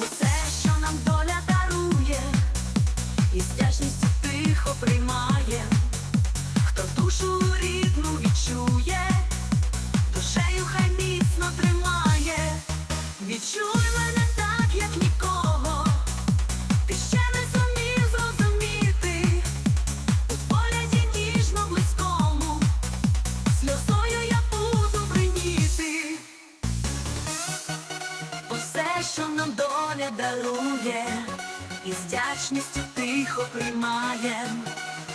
Усе, що нам доля дарує, і з тихо приймає, хто душу рідну відчує, душею хай міцно тримає, відчуй Що нам доля дарує, і з вдячністю тихо приймає,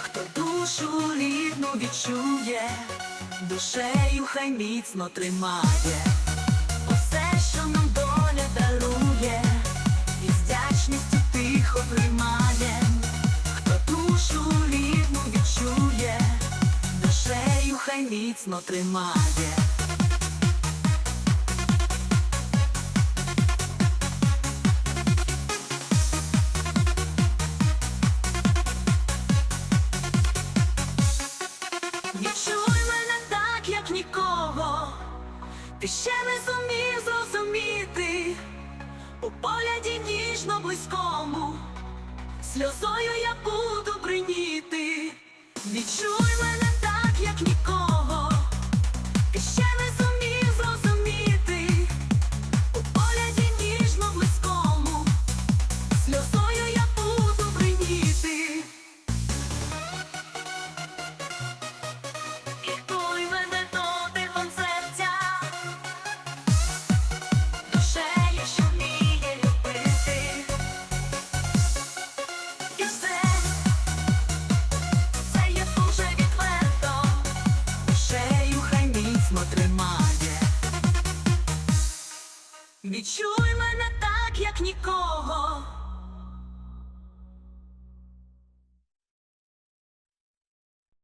хто душу рідну відчує, душею хай міцно тримає. Усе, що нам доля дарує, і тихо приймає, хто душу рідну відчує, душею хай міцно тримає. Ти ще не зумів зрозуміти у погляді ніжно близькому, сльозою я буду бриніти. Відчуй мене так, як нікого, ти ще тримає.